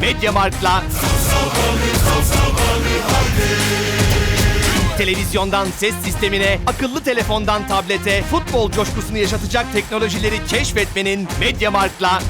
Mediamarkt'la Televizyondan ses sistemine, akıllı telefondan tablete, futbol coşkusunu yaşatacak teknolojileri keşfetmenin Mediamarkt'la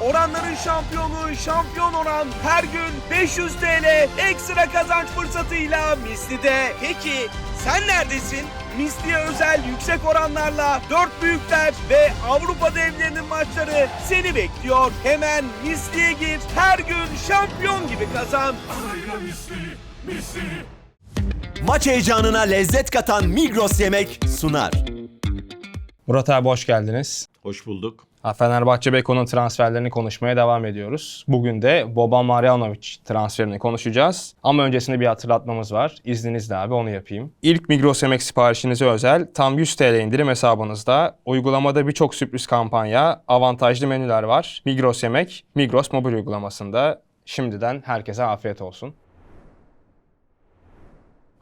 Oranların şampiyonu şampiyon oran her gün 500 TL ekstra kazanç fırsatıyla Misli'de. Peki sen neredesin? Misli'ye özel yüksek oranlarla 4 büyükler ve Avrupa devlerinin maçları seni bekliyor. Hemen Misli'ye gir her gün şampiyon gibi kazan. Maç heyecanına lezzet katan Migros Yemek sunar. Murat abi hoş geldiniz. Hoş bulduk. Fenerbahçe Beko'nun transferlerini konuşmaya devam ediyoruz. Bugün de Boban Marjanovic transferini konuşacağız. Ama öncesinde bir hatırlatmamız var. İzninizle abi onu yapayım. İlk Migros Yemek siparişinize özel tam 100 TL indirim hesabınızda. Uygulamada birçok sürpriz kampanya, avantajlı menüler var. Migros Yemek, Migros mobil uygulamasında. Şimdiden herkese afiyet olsun.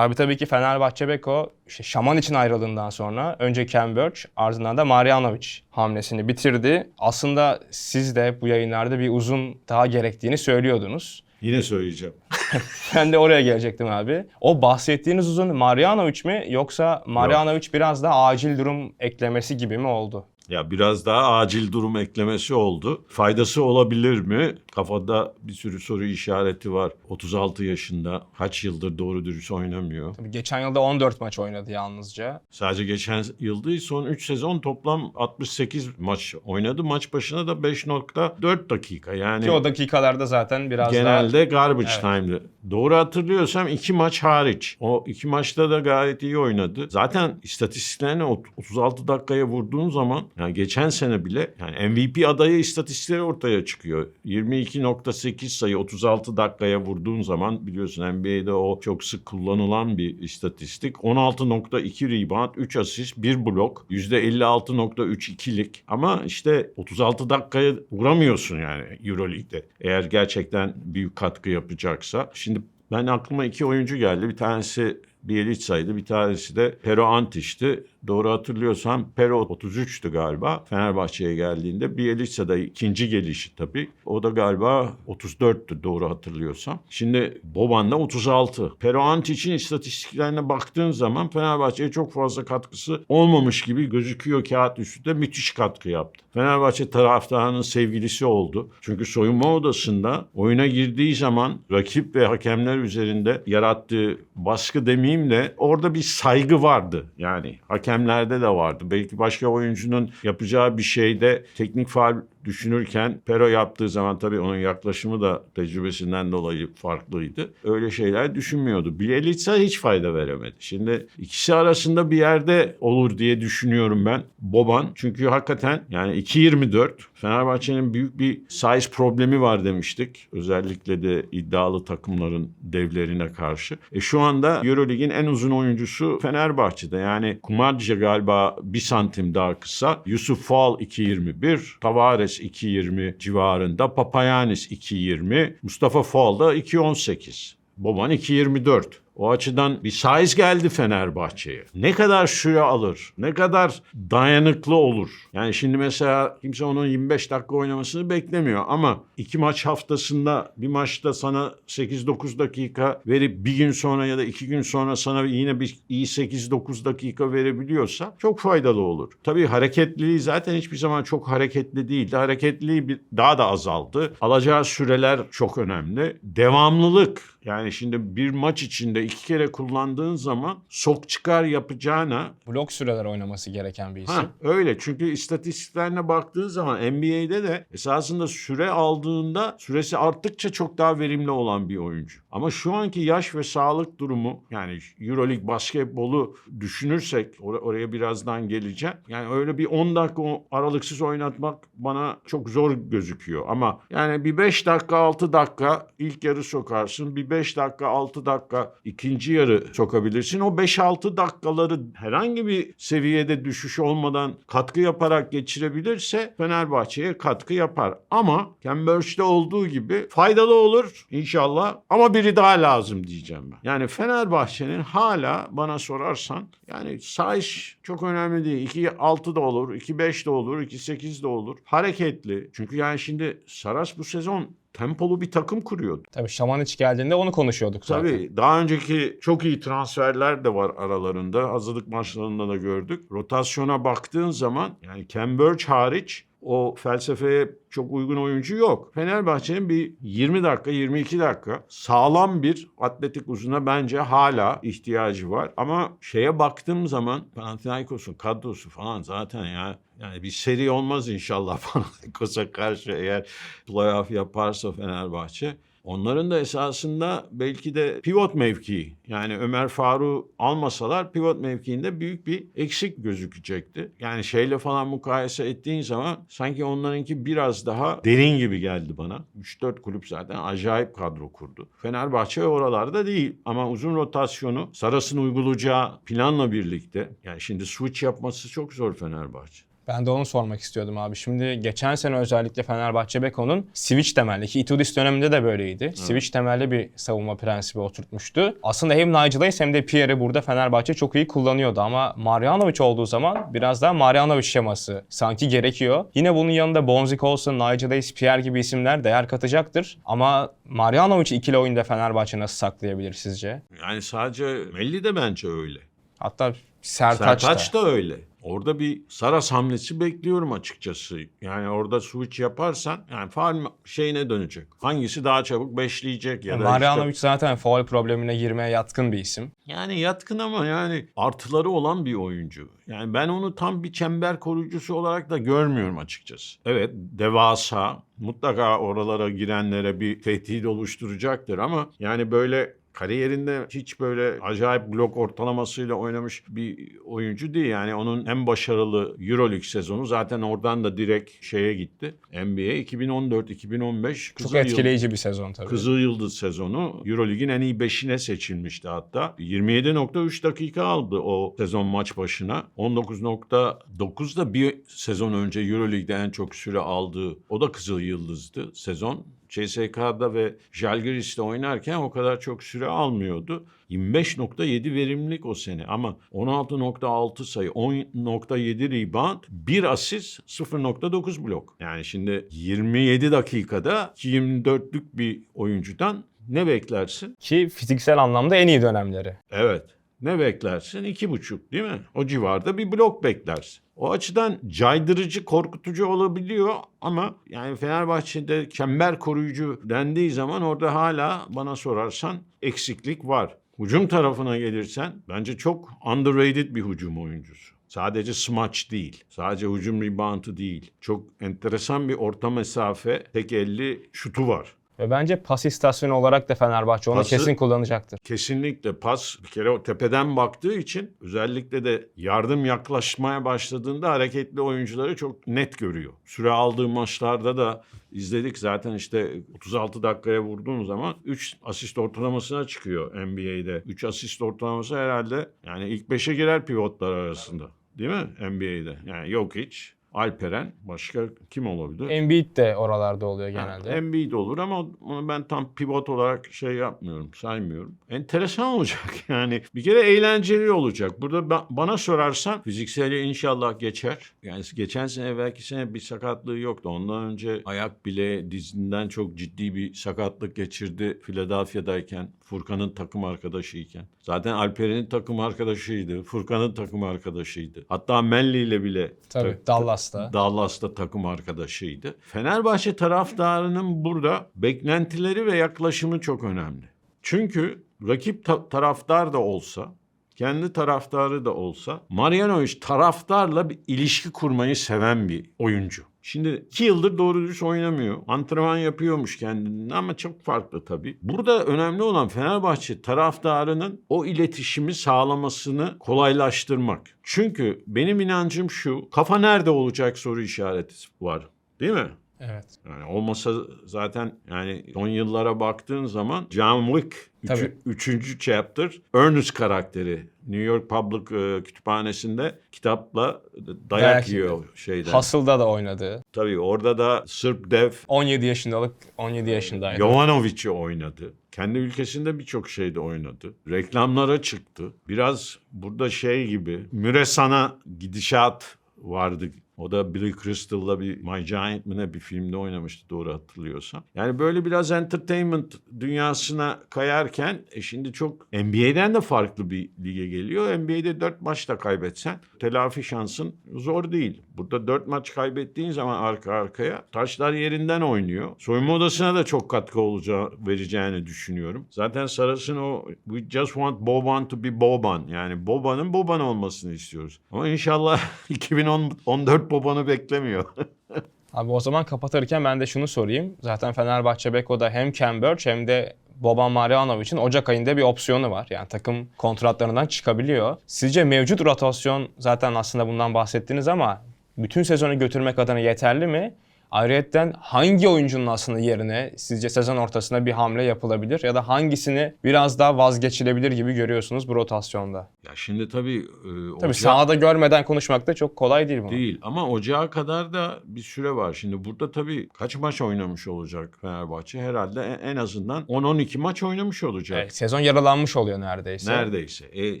Abi tabii ki Fenerbahçe Beko işte Şaman için ayrıldığından sonra önce Ken ardından da Marjanovic hamlesini bitirdi. Aslında siz de bu yayınlarda bir uzun daha gerektiğini söylüyordunuz. Yine söyleyeceğim. Ben de oraya gelecektim abi. O bahsettiğiniz uzun Marjanovic mi yoksa Marjanovic biraz da acil durum eklemesi gibi mi oldu? Ya biraz daha acil durum eklemesi oldu. Faydası olabilir mi? Kafada bir sürü soru işareti var. 36 yaşında. Kaç yıldır doğru dürüst oynamıyor. Tabii geçen yılda 14 maç oynadı yalnızca. Sadece geçen yıl değil son 3 sezon toplam 68 maç oynadı. Maç başına da 5.4 dakika. Yani Ki o dakikalarda zaten biraz genelde daha... garbage Evet. time'dı. Doğru hatırlıyorsam iki maç hariç. O iki maçta da gayet iyi oynadı. Zaten istatistiklerini ot- 36 dakikaya vurduğun zaman yani geçen sene bile yani MVP adayı istatistikleri ortaya çıkıyor. 22.8 sayı 36 dakikaya vurduğun zaman biliyorsun NBA'de o çok sık kullanılan bir istatistik. 16.2 rebound, 3 asist, 1 blok, %56.3 ikilik. Ama işte 36 dakikaya vuramıyorsun yani Euroleague'de. Eğer gerçekten büyük katkı yapacaksa. Şimdi ben aklıma iki oyuncu geldi. Bir tanesi Bielitsa'ydı. Bir tanesi de Pero Antiş'ti. Doğru hatırlıyorsam Pero 33'tü galiba Fenerbahçe'ye geldiğinde. Bielitsa da ikinci gelişi tabii. O da galiba 34'tü doğru hatırlıyorsam. Şimdi Boban da 36. Pero Antic'in istatistiklerine baktığın zaman Fenerbahçe'ye çok fazla katkısı olmamış gibi gözüküyor kağıt üstünde. Müthiş katkı yaptı. Fenerbahçe taraftarının sevgilisi oldu. Çünkü soyunma odasında oyuna girdiği zaman rakip ve hakemler üzerinde yarattığı baskı demeyeyim de orada bir saygı vardı. Yani hakemlerde de vardı. Belki başka oyuncunun yapacağı bir şeyde teknik faal düşünürken Pero yaptığı zaman tabii onun yaklaşımı da tecrübesinden dolayı farklıydı. Öyle şeyler düşünmüyordu. Bielitsa hiç fayda veremedi. Şimdi ikisi arasında bir yerde olur diye düşünüyorum ben Boban. Çünkü hakikaten yani 2.24 Fenerbahçe'nin büyük bir size problemi var demiştik. Özellikle de iddialı takımların devlerine karşı. E şu anda Eurolig'in en uzun oyuncusu Fenerbahçe'de. Yani Kumarca galiba bir santim daha kısa. Yusuf Fall 2.21. Tavares 2.20 civarında. Papayanis 2.20. Mustafa Fall da 2.18. Boban 2.24. O açıdan bir size geldi Fenerbahçe'ye. Ne kadar süre alır? Ne kadar dayanıklı olur? Yani şimdi mesela kimse onun 25 dakika oynamasını beklemiyor ama iki maç haftasında bir maçta sana 8-9 dakika verip bir gün sonra ya da iki gün sonra sana yine bir iyi 8-9 dakika verebiliyorsa çok faydalı olur. Tabii hareketliliği zaten hiçbir zaman çok hareketli değildi. Hareketliliği bir- daha da azaldı. Alacağı süreler çok önemli. Devamlılık yani şimdi bir maç içinde iki kere kullandığın zaman sok çıkar yapacağına Blok süreler oynaması gereken bir isim. Ha, öyle çünkü istatistiklerine baktığın zaman NBA'de de esasında süre aldığında süresi arttıkça çok daha verimli olan bir oyuncu. Ama şu anki yaş ve sağlık durumu yani Euroleague basketbolu düşünürsek or- oraya birazdan geleceğim. Yani öyle bir 10 dakika aralıksız oynatmak bana çok zor gözüküyor. Ama yani bir 5 dakika 6 dakika ilk yarı sokarsın. Bir 5 dakika 6 dakika ikinci yarı sokabilirsin. O 5-6 dakikaları herhangi bir seviyede düşüş olmadan katkı yaparak geçirebilirse Fenerbahçe'ye katkı yapar. Ama Cambridge'de olduğu gibi faydalı olur inşallah ama biri daha lazım diyeceğim ben. Yani Fenerbahçe'nin hala bana sorarsan yani sayış çok önemli değil. 2-6 da olur, 2-5 de olur, 2-8 de olur. Hareketli. Çünkü yani şimdi Saras bu sezon tempolu bir takım kuruyordu. Tabii Şamaniç geldiğinde onu konuşuyorduk zaten. Tabii daha önceki çok iyi transferler de var aralarında. Hazırlık maçlarında da gördük. Rotasyona baktığın zaman yani Cambridge hariç o felsefeye çok uygun oyuncu yok. Fenerbahçe'nin bir 20 dakika 22 dakika sağlam bir atletik uzuna bence hala ihtiyacı var. Ama şeye baktığım zaman Panathinaikos'un kadrosu falan zaten ya yani bir seri olmaz inşallah Panathinaikos'a karşı eğer playoff yaparsa Fenerbahçe. Onların da esasında belki de pivot mevkii yani Ömer Faruk'u almasalar pivot mevkiinde büyük bir eksik gözükecekti. Yani şeyle falan mukayese ettiğin zaman sanki onlarınki biraz daha derin gibi geldi bana. 3-4 kulüp zaten acayip kadro kurdu. Fenerbahçe oralarda değil ama uzun rotasyonu Saras'ın uygulayacağı planla birlikte yani şimdi switch yapması çok zor Fenerbahçe. Ben de onu sormak istiyordum abi. Şimdi geçen sene özellikle Fenerbahçe Beko'nun switch temelli ki Itudis döneminde de böyleydi. Switch temelli bir savunma prensibi oturtmuştu. Aslında hem Nigel Hayes hem de Pierre'i burada Fenerbahçe çok iyi kullanıyordu ama Marjanovic olduğu zaman biraz daha Marjanovic şeması sanki gerekiyor. Yine bunun yanında Bonzik olsun, Nigel Hayes, Pierre gibi isimler değer katacaktır. Ama Marjanovic ikili oyunda Fenerbahçe nasıl saklayabilir sizce? Yani sadece Melli de bence öyle. Hatta Sertaç, Sertaç da. da öyle. Orada bir Saras hamlesi bekliyorum açıkçası. Yani orada switch yaparsan yani faal şeyine dönecek. Hangisi daha çabuk beşleyecek ya da Marjanovic işte- zaten faul problemine girmeye yatkın bir isim. yani yatkın ama yani artıları olan bir oyuncu. Yani ben onu tam bir çember koruyucusu olarak da görmüyorum açıkçası. Evet devasa mutlaka oralara girenlere bir tehdit oluşturacaktır ama yani böyle kariyerinde hiç böyle acayip blok ortalamasıyla oynamış bir oyuncu değil. Yani onun en başarılı Euroleague sezonu zaten oradan da direkt şeye gitti. NBA 2014-2015 Çok Kızıl Yıldız- etkileyici bir sezon tabii. Kızıl Yıldız sezonu Eurolig'in en iyi 5'ine seçilmişti hatta. 27.3 dakika aldı o sezon maç başına. 19.9 da bir sezon önce Eurolig'de en çok süre aldığı o da Kızıl Yıldız'dı sezon. CSK'da ve Žalgiris'te oynarken o kadar çok süre almıyordu. 25.7 verimlilik o sene ama 16.6 sayı, 10.7 rebound, 1 asist, 0.9 blok. Yani şimdi 27 dakikada 24'lük bir oyuncudan ne beklersin? Ki fiziksel anlamda en iyi dönemleri. Evet. Ne beklersin? İki buçuk değil mi? O civarda bir blok beklersin. O açıdan caydırıcı, korkutucu olabiliyor ama yani Fenerbahçe'de çember koruyucu dendiği zaman orada hala bana sorarsan eksiklik var. Hücum tarafına gelirsen bence çok underrated bir hücum oyuncusu. Sadece smaç değil, sadece hücum reboundu değil. Çok enteresan bir orta mesafe tek elli şutu var. Ve bence pas istasyonu olarak da Fenerbahçe onu Pası- kesin kullanacaktır. Kesinlikle pas bir kere o tepeden baktığı için özellikle de yardım yaklaşmaya başladığında hareketli oyuncuları çok net görüyor. Süre aldığı maçlarda da izledik zaten işte 36 dakikaya vurduğun zaman 3 asist ortalamasına çıkıyor NBA'de. 3 asist ortalaması herhalde yani ilk 5'e girer pivotlar arasında. Değil mi NBA'de? Yani Jokic, Alperen, başka kim olabilir? Embiid de oralarda oluyor genelde. Ha, Embiid olur ama onu ben tam pivot olarak şey yapmıyorum, saymıyorum. Enteresan olacak yani. Bir kere eğlenceli olacak. Burada ba- bana sorarsan fizikseli inşallah geçer. Yani geçen sene belki sene bir sakatlığı yoktu. Ondan önce ayak bile dizinden çok ciddi bir sakatlık geçirdi Philadelphia'dayken. Furkan'ın takım arkadaşıyken. Zaten Alperen'in takım arkadaşıydı. Furkan'ın takım arkadaşıydı. Hatta Melli ile bile Tabii Dallas'ta. Dallas'ta takım arkadaşıydı. Fenerbahçe taraftarının burada beklentileri ve yaklaşımı çok önemli. Çünkü rakip ta- taraftar da olsa, kendi taraftarı da olsa Marjanovic taraftarla bir ilişki kurmayı seven bir oyuncu. Şimdi iki yıldır doğru düz oynamıyor. Antrenman yapıyormuş kendini ama çok farklı tabii. Burada önemli olan Fenerbahçe taraftarının o iletişimi sağlamasını kolaylaştırmak. Çünkü benim inancım şu, kafa nerede olacak soru işareti var. Değil mi? Evet. Yani olmasa zaten yani son yıllara baktığın zaman John Wick üçü, üçüncü chapter Ernest karakteri New York Public e, kütüphanesinde kitapla dayak, Dayak yiyor şeyden. Hustle'da da oynadı. Tabii orada da Sırp dev 17 yaşındalık 17 yaşındaydı. Jovanovic'i oynadı. Kendi ülkesinde birçok şeyde oynadı. Reklamlara çıktı. Biraz burada şey gibi Müresan'a gidişat vardı. O da Billy Crystal'la bir My Giant mi ne bir filmde oynamıştı doğru hatırlıyorsam. Yani böyle biraz entertainment dünyasına kayarken e şimdi çok NBA'den de farklı bir lige geliyor. NBA'de 4 maçta kaybetsen telafi şansın zor değil. Burada 4 maç kaybettiğin zaman arka arkaya taşlar yerinden oynuyor. Soyunma odasına da çok katkı olacağı vereceğini düşünüyorum. Zaten Saras'ın o we just want Boban to be Boban. Yani Boban'ın Boban olmasını istiyoruz. Ama inşallah 2014 Boban'ı beklemiyor. Abi o zaman kapatırken ben de şunu sorayım. Zaten Fenerbahçe Beko'da hem Ken Burch hem de Boban Marjanovic'in Ocak ayında bir opsiyonu var. Yani takım kontratlarından çıkabiliyor. Sizce mevcut rotasyon zaten aslında bundan bahsettiniz ama bütün sezonu götürmek adına yeterli mi? Ayrıyeten hangi oyuncunun aslında yerine sizce sezon ortasında bir hamle yapılabilir ya da hangisini biraz daha vazgeçilebilir gibi görüyorsunuz bu rotasyonda? ya şimdi tabii e, Tabii Ocak- sahada görmeden konuşmak da çok kolay değil bu. Değil ama ocağa kadar da bir süre var. Şimdi burada tabii kaç maç oynamış olacak Fenerbahçe? Herhalde en- en azından 10-12 maç oynamış olacak. Evet, sezon yaralanmış oluyor neredeyse. Neredeyse. E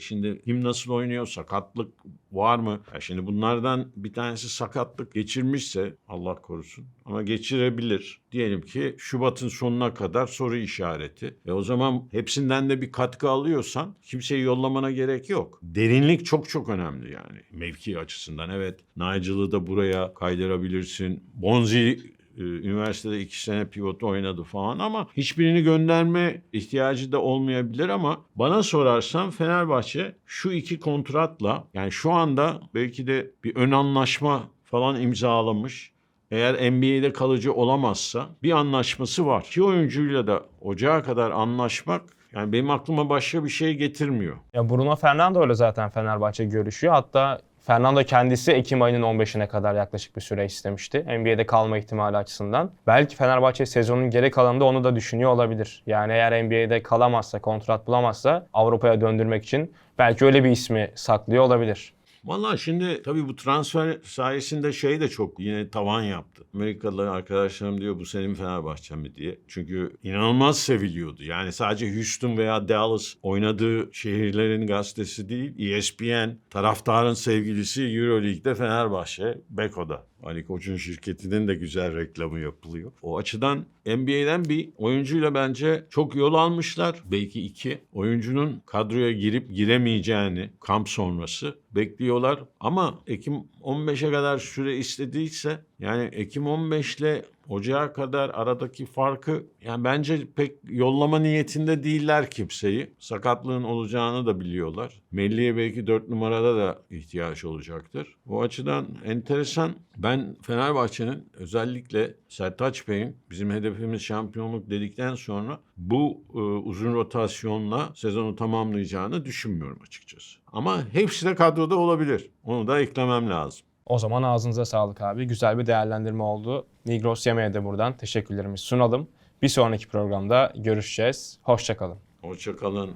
şimdi kim nasıl oynuyor? Sakatlık var mı? Ya şimdi bunlardan bir tanesi sakatlık geçirmişse Allah korusun ama geçirebilir. Diyelim ki Şubat'ın sonuna kadar soru işareti. E o zaman hepsinden de bir katkı alıyorsan kimseyi yollamana gerek yok. Derinlik çok çok önemli yani mevki açısından. Evet Nigel'ı da buraya kaydırabilirsin. Bonzi üniversitede iki sene pivot oynadı falan ama hiçbirini gönderme ihtiyacı da olmayabilir ama bana sorarsan Fenerbahçe şu iki kontratla yani şu anda belki de bir ön anlaşma falan imzalamış. Eğer NBA'de kalıcı olamazsa bir anlaşması var. İki oyuncuyla da ocağa kadar anlaşmak yani benim aklıma başka bir şey getirmiyor. Ya Bruno Fernando ile zaten Fenerbahçe görüşüyor. Hatta Fernando kendisi Ekim ayının 15'ine kadar yaklaşık bir süre istemişti. NBA'de kalma ihtimali açısından. Belki Fenerbahçe sezonun geri kalanında onu da düşünüyor olabilir. Yani eğer NBA'de kalamazsa, kontrat bulamazsa Avrupa'ya döndürmek için belki öyle bir ismi saklıyor olabilir. Vallahi şimdi tabii bu transfer sayesinde şey de çok yine tavan yaptı. Amerikalı arkadaşlarım diyor bu senin Fenerbahçe mi diye. Çünkü inanılmaz seviliyordu. Yani sadece Houston veya Dallas oynadığı şehirlerin gazetesi değil. ESPN taraftarın sevgilisi Euroleague'de Fenerbahçe Beko'da. Ali Koç'un şirketinin de güzel reklamı yapılıyor. O açıdan NBA'den bir oyuncuyla bence çok yol almışlar. Belki iki. Oyuncunun kadroya girip giremeyeceğini kamp sonrası bekliyorlar. Ama Ekim 15'e kadar süre istediyse yani Ekim 15 ile Ocağa kadar aradaki farkı yani bence pek yollama niyetinde değiller kimseyi. Sakatlığın olacağını da biliyorlar. Melli'ye belki 4 numarada da ihtiyaç olacaktır. O açıdan enteresan. Ben Fenerbahçe'nin özellikle Sertaç Bey'in bizim hedefimiz şampiyonluk dedikten sonra bu e, uzun rotasyonla sezonu tamamlayacağını düşünmüyorum açıkçası. Ama hepsi de kadroda olabilir. Onu da eklemem lazım. O zaman ağzınıza sağlık abi. Güzel bir değerlendirme oldu. Migros Yemeğe de buradan teşekkürlerimizi sunalım. Bir sonraki programda görüşeceğiz. Hoşçakalın. Hoşçakalın.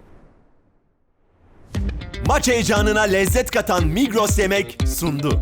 Maç heyecanına lezzet katan Migros Yemek sundu.